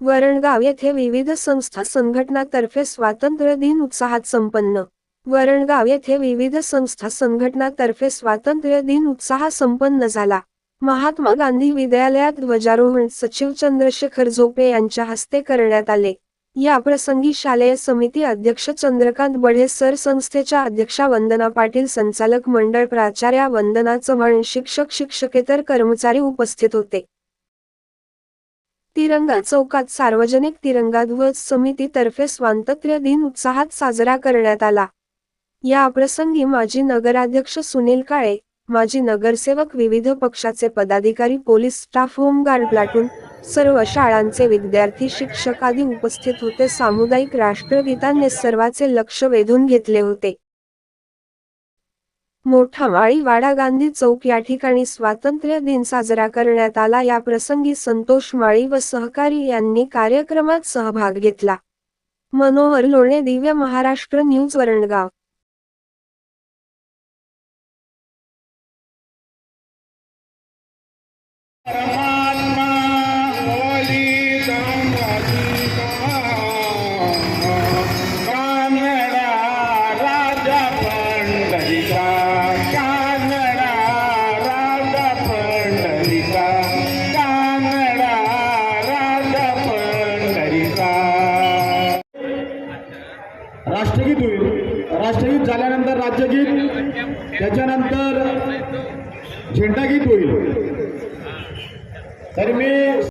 वरणगाव येथे विविध संस्था संघटनातर्फे स्वातंत्र्य दिन उत्साहात संपन्न. वरणगाव येथे विविध संस्था संघटनातर्फे स्वातंत्र्य दिन उत्साहात संपन्न झाला. महात्मा गांधी विद्यालयात ध्वजारोहण सचिव चंद्रशेखर झोपे यांच्या हस्ते करण्यात आले. या प्रसंगी शालेय समिती अध्यक्ष चंद्रकांत बढे सर संस्थेच्या अध्यक्षा वंदना पाटील संचालक मंडळ प्राचार्या वंदना चव्हाण शिक्षक शिक्षकेतर कर्मचारी उपस्थित होते. तिरंगा चौकात सार्वजनिक तिरंगा ध्वज समितीतर्फे स्वातंत्र्य दिन उत्साहात साजरा करण्यात आला. या प्रसंगी माजी नगराध्यक्ष सुनील काळे माजी नगरसेवक विविध पक्षाचे पदाधिकारी पोलीस स्टाफ होमगार्ड प्लाटून सर्व शाळांचे विद्यार्थी शिक्षक आदी उपस्थित होते. सामुदायिक राष्ट्रगीताने सर्वाचे लक्ष वेधून घेतले होते. मोठा माळी वाडा गांधी चौक या ठिकाणी स्वातंत्र्य दिन साजरा करण्यात आला. या प्रसंगी संतोष माळी व सहकारी यांनी कार्यक्रमात सहभाग घेतला. मनोहर लोणे दिव्य महाराष्ट्र न्यूज वरणगाव. परमात्मा राष्ट्रगीत होईल. राष्ट्रगीत झाल्यानंतर राज्यगीत त्याच्यानंतर झेंडागीत होईल. तर मी